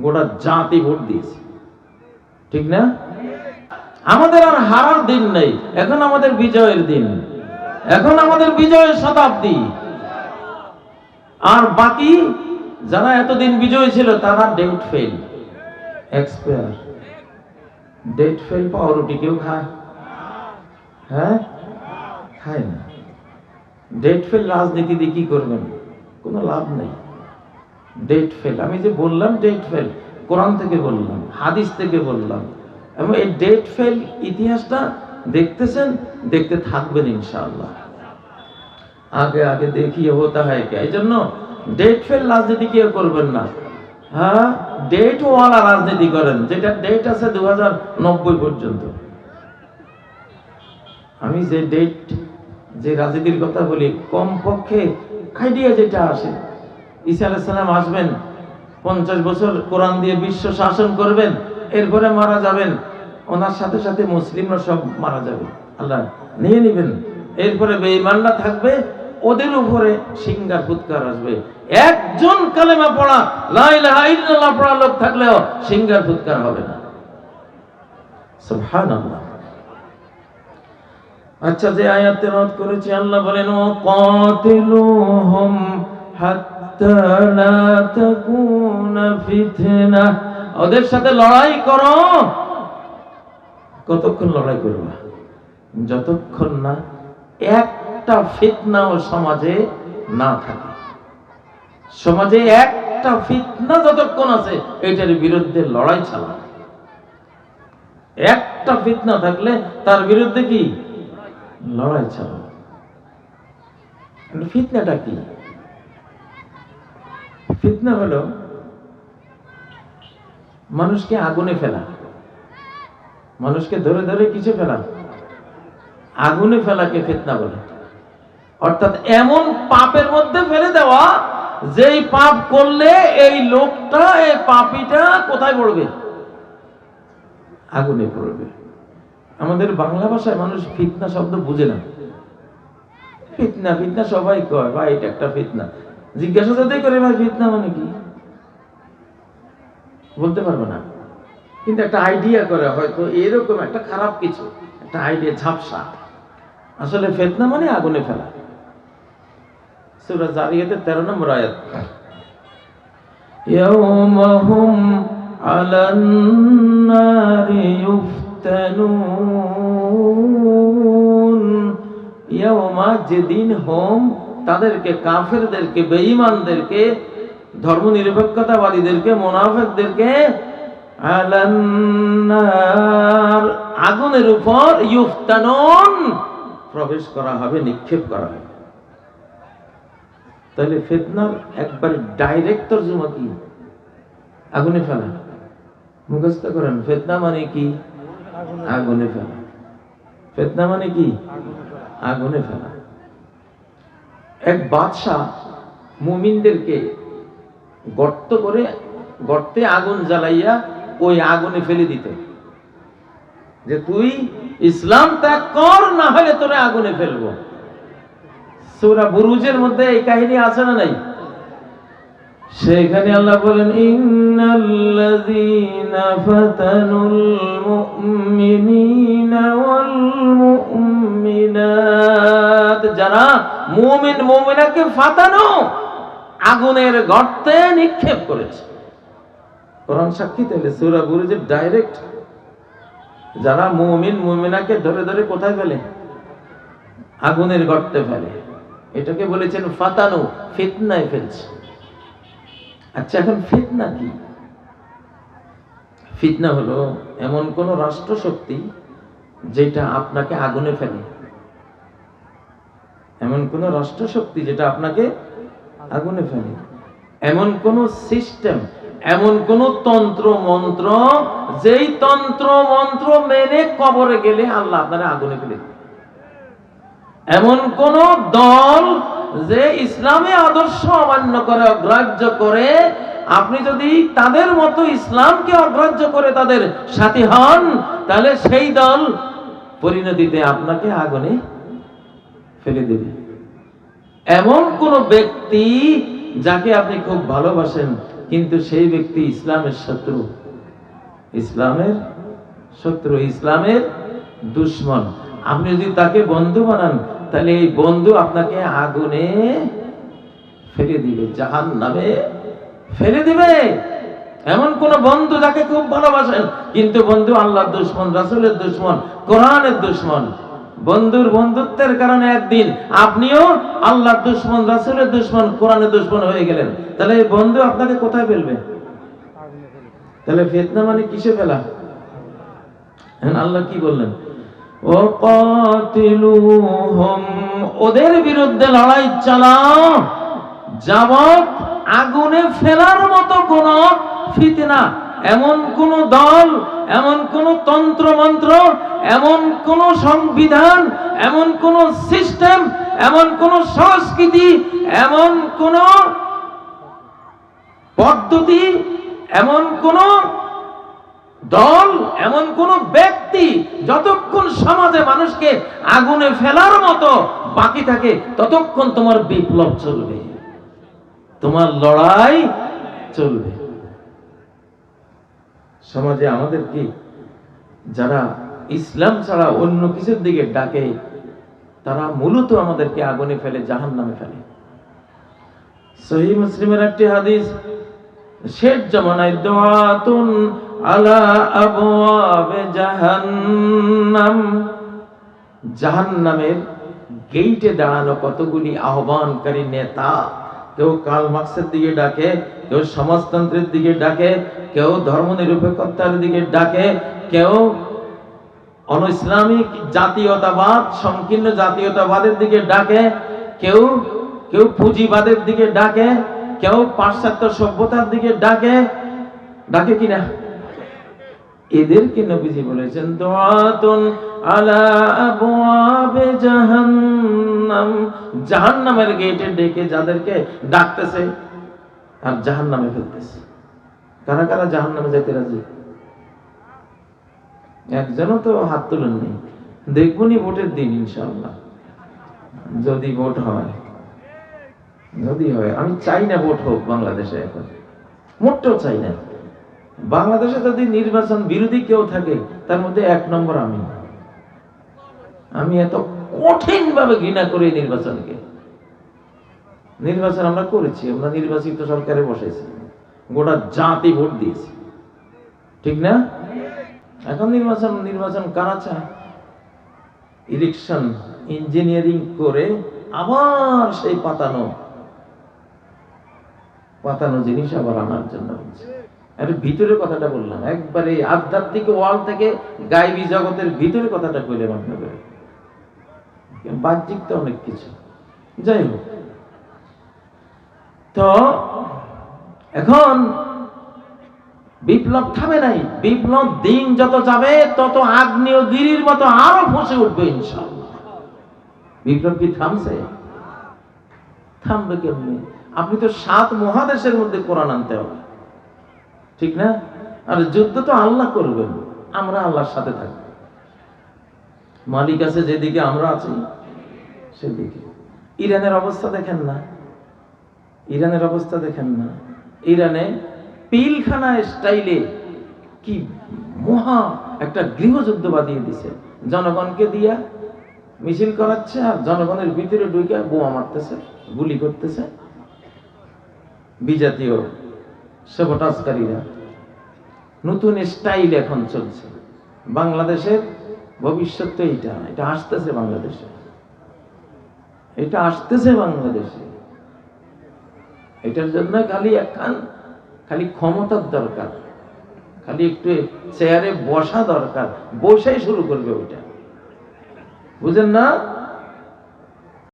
গোটা জাতি ভোট দিয়েছে। ঠিক না? আমাদের আর হারার দিন নেই। এখন আমাদের বিজয়ের দিন। এখন আমাদের বিজয়ের শতাব্দী। আর বাকি, যারা এতদিন বিজয় ছিল, তারা date fail expire date fail পাউরুটি কেউ খায়? হ্যাঁ? খায় না। ডেট ফেল রাজনীতি দিয়ে কি করবেন? কোনো লাভ নেই। ডেট ফেল আমি যে বললাম ডেট ফেল কোরআন থেকে বললাম, হাদিস থেকে বললাম। এবং এই ডেট ফেল ইতিহাসটা দেখতেছেন, দেখতে থাকবেন ইনশাআল্লাহ। আগে আগে দেখিয়ে হতা হয় কে? এই জন্য ডেট ফেল রাজনীতি কেউ করবেন না। হ্যাঁ? ডেট ওয়ালা রাজনীতি করেন, যেটা ডেট আছে দু হাজার নব্বই পর্যন্ত। আমি যে ডেট যে রাজনীতির কথা বলি, কমপক্ষে আইডিয়া যেটা আসে ঈসা আলাইসাল্লাম আসবেন, পঞ্চাশ বছর কোরআন দিয়ে বিশ্ব শাসন করবেন, এরপরে মারা যাবেন। ওনার সাথে সাথে মুসলিমরা সব মারা যাবে। আল্লাহ নিয়ে নেবেন। এরপরে বেঈমানরা থাকবে, ওদের উপরে সিঙ্গার ফুৎকার আসবে। একজন কালেমা পড়া, লা ইলাহা ইল্লাল্লাহ পড়া লোক থাকলেও সিঙ্গার ফুৎকার হবে না। আচ্ছা যে আয়াত তেলাওয়াত করেছি, আল্লাহ বলেন, ও কাতিলুহুম ফিতনা। ওদের সাথে লড়াই করো। কতক্ষণ লড়াই করবা? যতক্ষণ না একটা ফিতনাও সমাজে না থাকে। সমাজে একটা ফিতনা যতক্ষণ আছে, এটার বিরুদ্ধে লড়াই চালা একটা ফিতনা থাকলে তার বিরুদ্ধে কি? লড়াই চালা ফিতনাটা কি? ফিতনা হলো মানুষকে আগুনে ফেলা। মানুষকে ধরে ধরে কিছু ফেলা? আগুনে ফেলাকে ফিতনা বলে। অর্থাৎ এমন পাপের মধ্যে ফেলে দেওয়া, যেই পাপ করলে এই লোকটা, এই পাপিটা কোথায় পড়বে? আগুনে পড়বে। আমাদের বাংলা ভাষায় মানুষ ফিতনা শব্দ বুঝে না। ফিতনা ফিতনা সবাই কয়, ভাই, এটা একটা ফিতনা। জিজ্ঞাসা যাতে করে ভাই ফিতনা মানে কি বলতে পারবো না কিন্তু একটা আইডিয়া করে হয়তো এরকম একটা খারাপ কিছু একটা আইডিয়া ঝাপসা আসলে ফেতনা মানে আগুনে ফেলা সুরা জারিয়াতে তেরো নম্বর আয়াত يوم هم على النار يفتنون يوم যেদিন হোম তাদেরকে, কাফেরদেরকে, বেঈমানদেরকে ধর্ম নিরপেক্ষতাবাদীদেরকে মোনাফেকদেরকে আগুনের উপর ইউফতানুন প্রবেশ করা হবে, নিক্ষেপ করা হবে। তাহলে ফেতনার একবার ডাইরেক্ট তর্জমা কি? আগুনে ফেলা। মুখস্থ করেন, ফেতনা মানে কি? আগুনে ফেলা। ফেতনা মানে কি? আগুনে ফেলা। এক বাদশাহ মুমিনদেরকে গর্ত করে, গর্তে আগুন জ্বালাইয়া ওই আগুনে ফেলে দিত। যে তুই ইসলাম ত্যাগ কর, না হলে তোরে আগুনে ফেলব। সূরা বুরুজের মধ্যে এই কাহিনী আছে না নাই? সেখানে আল্লাহ বলেন, ইন্নাল্লাযীনা ফাতানুল মুমিনিনা। মুমিন মুমিনাকে ফাতানো আগুনের গর্তে নিক্ষেপ করেছে। কোরআন সাক্ষী তাহলে সূরা বুরুজের ডাইরেক্ট যারা মুমিন মুমিনাকে ধরে ধরে কোথায় ফেলে? আগুনের গর্তে ফেলে। এটাকে বলেছেন ফাতানো, ফিতনায় ফেলছে। আচ্ছা এখন ফিতনা কি? ফিতনা হলো এমন কোন রাষ্ট্র শক্তি যেটা আপনাকে আগুনে ফেলে। এমন কোন রাষ্ট্র শক্তি যেটা আপনাকে আগুনে ফেলে এমন কোন সিস্টেম এমন কোন তন্ত্র মন্ত্র যেই তন্ত্র মন্ত্র মেনে কবরে গেলে আল্লাহ আপনারা আগুনে ফেলে এমন কোন দল যে ইসলামী আদর্শ অমান্য করে, অগ্রাহ্য করে, আপনি যদি তাদের মতো ইসলামকে অগ্রাহ্য করে তাদের সাথী হন, তাহলে সেই দল পরিণতিতে আপনাকে আগুনে ফেলে দেবে। এমন কোন ব্যক্তি যাকে আপনি খুব ভালোবাসেন, কিন্তু সেই ব্যক্তি ইসলামের শত্রু। ইসলামের শত্রু, ইসলামের দুশ্মন। আপনি যদি তাকে বন্ধু বানান, তাহলে এই বন্ধু আপনাকে আগুনে ফেলে দিবে জাহান নামে ফেলে দিবে। এমন কোন বন্ধু যাকে খুব ভালোবাসেন, কিন্তু বন্ধু আল্লাহর দুশ্মন, রাসূলের দুশ্মন, কোরআনের দুশ্মন। বন্ধুর বন্ধুত্বের কারণে একদিন আপনিও আল্লাহর দুশ্মন, রাসূলের দুশ্মন, কোরআনের দুশ্মন হয়ে গেলেন। তাহলে এই বন্ধু আপনাকে কোথায় ফেলবে? তাহলে ফেতনা মানে কিসে ফেলা? এখন আল্লাহ কি বললেন? ও ওদের বিরুদ্ধে লড়াই চালাও যাবত আগুনে ফেলার মতো কোন ফিতনা এমন কোন দল, এমন কোন তন্ত্র মন্ত্র, এমন কোন সংবিধান, এমন কোন সিস্টেম, এমন কোন সংস্কৃতি, এমন কোন পদ্ধতি, এমন কোন দল, এমন কোন ব্যক্তি যতক্ষণ সমাজে মানুষকে আগুনে ফেলার মতো বাকি থাকে, ততক্ষণ তোমার বিপ্লব চলবে। তোমার লড়াই চলবে। সমাজে আমাদের কি যারা ইসলাম ছাড়া অন্য কিছুর দিকে ডাকে, তারা মূলত আমাদেরকে আগুনে ফেলে জাহান নামে ফেলে। সহি মুসলিমের একটি হাদিস, শেষ জমানায় দোয়াতুন আলা আবওয়াবে জাহান্নাম। জাহান্নামের গেইটে দাঁড়ানো কতগুলি আহ্বানকারী নেতা কেউ কাল মার্ক্সের দিকে ডাকে, কেউ সমাজতন্ত্রের দিকে ডাকে, কেউ ধর্মনিরপেক্ষতার দিকে ডাকে, কেউ অনইসলামিক জাতীয়তাবাদ, সংকীর্ণ জাতীয়তাবাদের দিকে ডাকে, কেউ কেউ পুঁজিবাদের দিকে ডাকে, কেউ পাশ্চাত্য সভ্যতার দিকে ডাকে ডাকে কিনা? এদেরকে নবীজি বলেছেন, দোয়াতুন আলা আবওয়াবে জাহান্নাম। জাহান্নামের গেটে ডেকে যাদেরকে ডাকতেছে, আর জাহান্নামে ফেলতেছে। কারা কারা জাহান্নামে যেতে রাজি? একজনও তো হাত তুলেন নেই। দেখবনি ভোটের দিন, ইনশাআল্লাহ। যদি ভোট হয়, যদি হয়, আমি চাই না ভোট হোক বাংলাদেশে এখন। মোটেও চাই না। বাংলাদেশে যদি নির্বাচন বিরোধী কেউ থাকে, তার মধ্যে এক নম্বর আমি। আমি এত কঠিন ভাবে ঘৃণা করি নির্বাচনকে। নির্বাচন আমরা করেছি, আমরা নির্বাচিত সরকারে বসেছি, গোটা জাতি ভোট দিয়েছি। ঠিক না? এখন নির্বাচন নির্বাচন কারা চায়? ইলেকশন ইঞ্জিনিয়ারিং করে আবার সেই পাতানো পাতানো জিনিস আবার আনার জন্য একটু ভিতরে কথাটা বললাম, একবারে আধ্যাত্মিক ওয়াল থেকে গাইবী জগতের ভিতরে কথাটা কইলে আপনাকে করে বাহ্যিক তো অনেক কিছু। যাই হোক। তো, এখন বিপ্লব থামে নাই। বিপ্লব দিন যত যাবে, তত আগ্নেয়গিরির মতো আরও ফসে উঠবে ইনশাআল্লাহ। বিপ্লব কি থামছে? থামবে কেমনি? আপনি তো সাত মহাদেশের মধ্যে কোরআন আনতে হবে। ঠিক না? আর যুদ্ধ তো আল্লাহ করবেন। আমরা আল্লাহর সাথে থাকব। মালিক আছে যেদিকে আমরা আছি, সেদিকে। ইরানের অবস্থা দেখেন না। ইরানের অবস্থা দেখেন না। ইরানে পিলখানা স্টাইলে কি মহা একটা গৃহযুদ্ধ বাঁধিয়ে দিছে। জনগণকে দিয়া মিছিল করাচ্ছে আর জনগণের ভিতরে ঢুকে বোমা মারতেছে, গুলি করতেছে। বিজাতীয় সেবটাজকারীরা। নতুন স্টাইল এখন চলছে। বাংলাদেশের ভবিষ্যৎ তো এইটা এটা আসতেছে বাংলাদেশে। এটা আসতেছে বাংলাদেশে। এটার জন্য খালি একখান খালি ক্ষমতার দরকার। খালি একটু চেয়ারে বসা দরকার। বসেই শুরু করবে ওইটা। বুঝেন না?